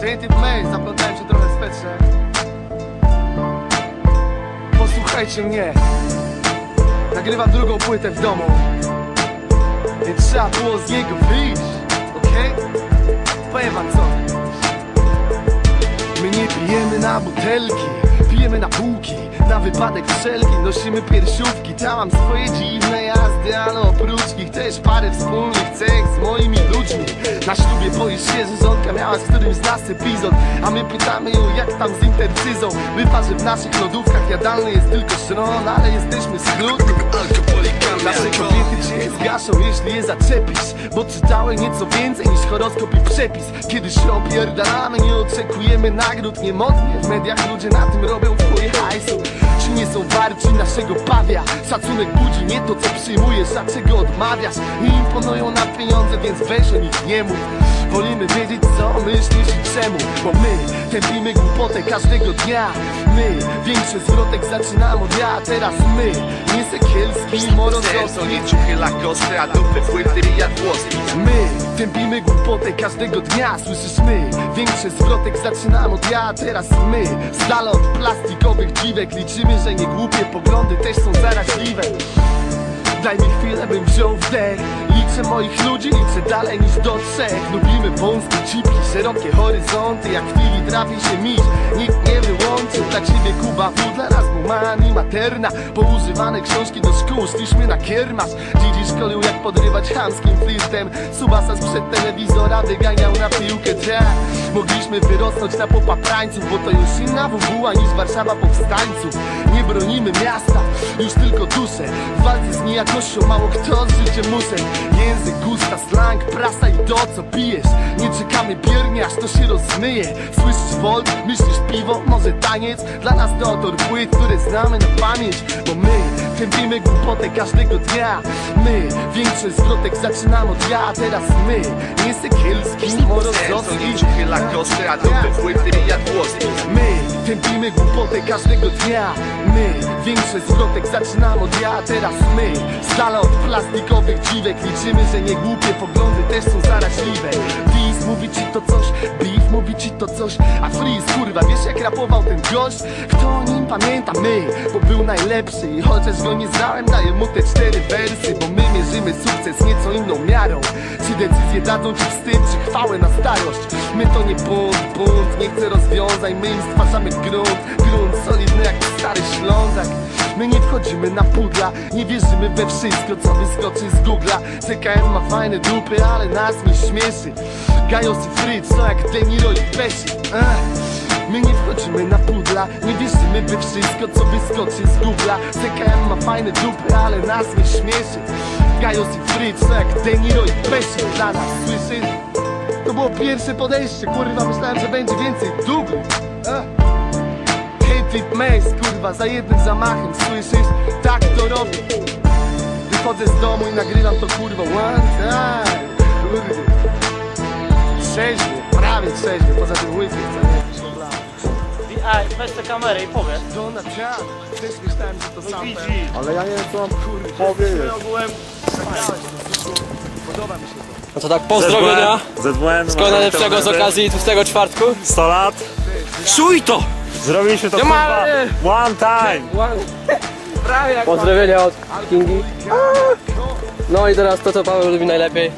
Painted May, zaplątałem się trochę swetrze Posłuchajcie mnie. Nagrywam drugą płytę w domu. Więc trzeba było z niego wyjść, okej? Powiem wam co. My nie pijemy na butelki Pijemy na półki Na wypadek wszelki. Nosimy piersiówki Tam swoje dziwne jazdy Ale oprócz nich też parę wspólnych cech Z moimi ludźmi Na ślubie boisz się, że żonka miała z którymś z nas epizod A my pytamy ją jak tam z intercyzą. Bywa, że w naszych lodówkach jadalny jest tylko szron Ale jesteśmy schludni Nasze kobiety cię zgaszą, jeśli je zaczepisz Bo czytały nieco więcej niż horoskop i przepis. Kiedy się opierdalamy, nie oczekujemy nagród Niemodnie w mediach ludzie na tym robią chuj hajsu nie są warci naszego pawia? Szacunek budzi nie to, co przyjmujesz, a czego odmawiasz? Nie imponują na pieniądze, więc weź o nich nie mów. Wolimy wiedzieć co myślisz i czemu. Bo my tępimy głupotę każdego dnia. My większy zwrotek zaczynamy od ja Teraz my, nie Sekielski, Morozowski Serco nie ciuchy a dupy płyty i jadłosy My tępimy głupotę każdego dnia Słyszysz my, większy zwrotek zaczynamy od ja Teraz my, z dala od plastikowych dziwek Liczymy, że nie głupie poglądy też są zaraźliwe. Daj mi chwilę, bym wziął wdech Liczę moich ludzi, liczę dalej niż do trzech. Lubimy wąskie cipki, szerokie horyzonty. Jak w chwili trafi się miś, nikt nie wyłączy. Dla ciebie Kuba W, dla nas Buman i Materna Poużywane książki do szkół, szliśmy na kiermasz Dzidzi szkolił jak podrywać chamskim flirtem Subasa sprzed telewizora wyganiał na piłkę Tra. Mogliśmy wyrosnąć na popaprańców Bo to już inna WWA niż Warszawa powstańców. Nie bronimy miasta, już tylko dusze. W walce z niejakością mało kto z życiem musem Język, gusta, slang, prasa i to co pijesz. Nie czekamy biernie aż to się rozmyje. Słyszysz volt, myślisz piwo, może taniec. Dla nas to autor płyt, które znamy na pamięć Bo my tępimy głupotę każdego dnia. My większy zwrotek zaczynamy od ja Teraz my, nie Sekielski, Serco Morozowski nie ciuchy lakosy, a dupy płyty i jadłosy My tępimy głupotę każdego dnia. My większy zwrotek zaczynamy od ja Teraz my. Z od plastikowych dziwek Liczymy, że nie głupie poglądy też są zaraźliwe. Dis mówi ci to coś, beef mówi ci to coś A Freeze kurwa wiesz jak rapował ten gość? Kto o nim pamięta? My, bo był najlepszy I chociaż go nie znałem daję mu te cztery wersy Bo my mierzymy sukces nieco inną miarą. Czy decyzje dadzą ci wstyd, czy chwałę na starość? My to nie bunt, bunt, nie chcę rozwiązań My im stwarzamy grunt, grunt solidny jak stary Ślązak. My nie wchodzimy na pudla, nie wierzymy we wszystko co wyskoczy z Google'a CKM ma fajne dupy, ale nas nie śmieszy. Gajos i Fritz są jak De Niro i Pesci Ech. My nie wchodzimy na pudla, nie wierzymy we wszystko co wyskoczy z Google'a CKM ma fajne dupy, ale nas nie śmieszy. Gajos i Fritz są jak De Niro i Pesci dla nas, słyszysz? To było pierwsze podejście, kurwa, myślałem, że będzie więcej dubli Hateful Maze, kurwa, za jednym zamachem, słyszysz? Tak to robię Wychodzę z domu i nagrywam to, kurwa, one time Kurde Trzeźwy, prawie trzeźwy, poza tym łysy, nie? A, weź tę kamerę i powiedz. Donald Trump, też myślałem, że to sam Widzi. Ale ja nie wiem co mam Kurwa, powiedzieć. Ogółem podoba mi się to No to tak, pozdrowienia. ZWN. Wszystkiego najlepszego z okazji tłustego czwartku. 100 lat. Czuj to! Zrobiliśmy to Ja kurwa. One time. Pozdrowienia od Kingi. No i teraz to, co Paweł lubi najlepiej.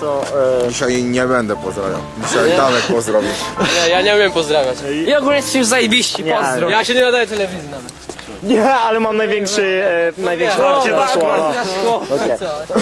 Co, e, Dzisiaj nie będę pozdrawiał. Dzisiaj Nie? Danek pozdrowi. Nie, ja nie umiem pozdrawiać. I ogólnie jesteście już zajebiści, Nie, pozdro. Ja się nie nadaję telewizji nawet. nie, ale mam największy, e, największy No, parcie tak, na słowa. tak, tak.